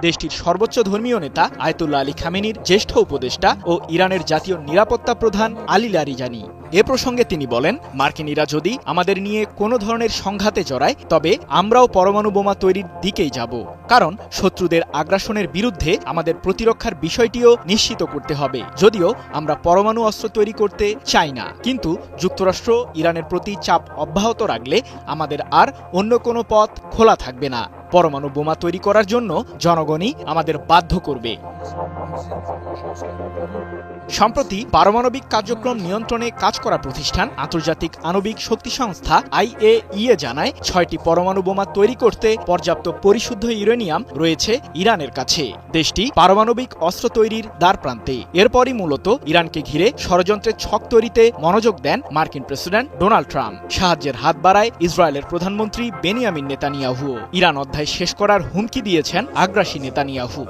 দেশটির সর্বোচ্চ ধর্মীয় নেতা আয়তুল্লাহ আলী খামেনির জ্যেষ্ঠ উপদেষ্টা ও ইরানের জাতীয় নিরাপত্তা প্রধান আলী লারিজানি। এ প্রসঙ্গে তিনি বলেন, মার্কিনীরা যদি আমাদের নিয়ে কোনো ধরনের সংঘাতে জড়ায়, তবে আমরাও পরমাণু বোমা তৈরির দিকেই যাব। কারণ শত্রুদের আগ্রাসনের বিরুদ্ধে আমাদের প্রতিরক্ষার বিষয়টিও নিশ্চিত করতে হবে। যদিও আমরা পরমাণু অস্ত্র তৈরি করতে চাই না। কিন্তু যুক্তরাষ্ট্র ইরানের প্রতি চাপ অব্যাহত রাখলে আমাদের আর অন্য কোনো পথ খোলা থাকবে না। পরমাণু বোমা তৈরি করার জন্য জনগণই আমাদের বাধ্য করবে। সম্প্রতি পারমাণবিক কার্যক্রম নিয়ন্ত্রণে কাজ করা প্রতিষ্ঠান আন্তর্জাতিক আণবিক শক্তি সংস্থা আইএইএ জানায়, ছয়টি পরমাণু বোমা তৈরি করতে পর্যাপ্ত পরিশুদ্ধ ইউরেনিয়াম রয়েছে ইরানের কাছে। দেশটি পারমাণবিক অস্ত্র তৈরির দ্বার প্রান্তে এরপরই মূলত ইরানকে ঘিরে ষড়যন্ত্রের ছক তৈরিতে মনোযোগ দেন মার্কিন প্রেসিডেন্ট ডোনাল্ড ট্রাম্প। সাহায্যের হাত বাড়ায় ইসরায়েলের প্রধানমন্ত্রী বেনিয়ামিন নেতানিয়াহু। ইরান অধ্যায় শেষ করার হুমকি দিয়েছেন আগ্রাসী নেতানিয়াহু।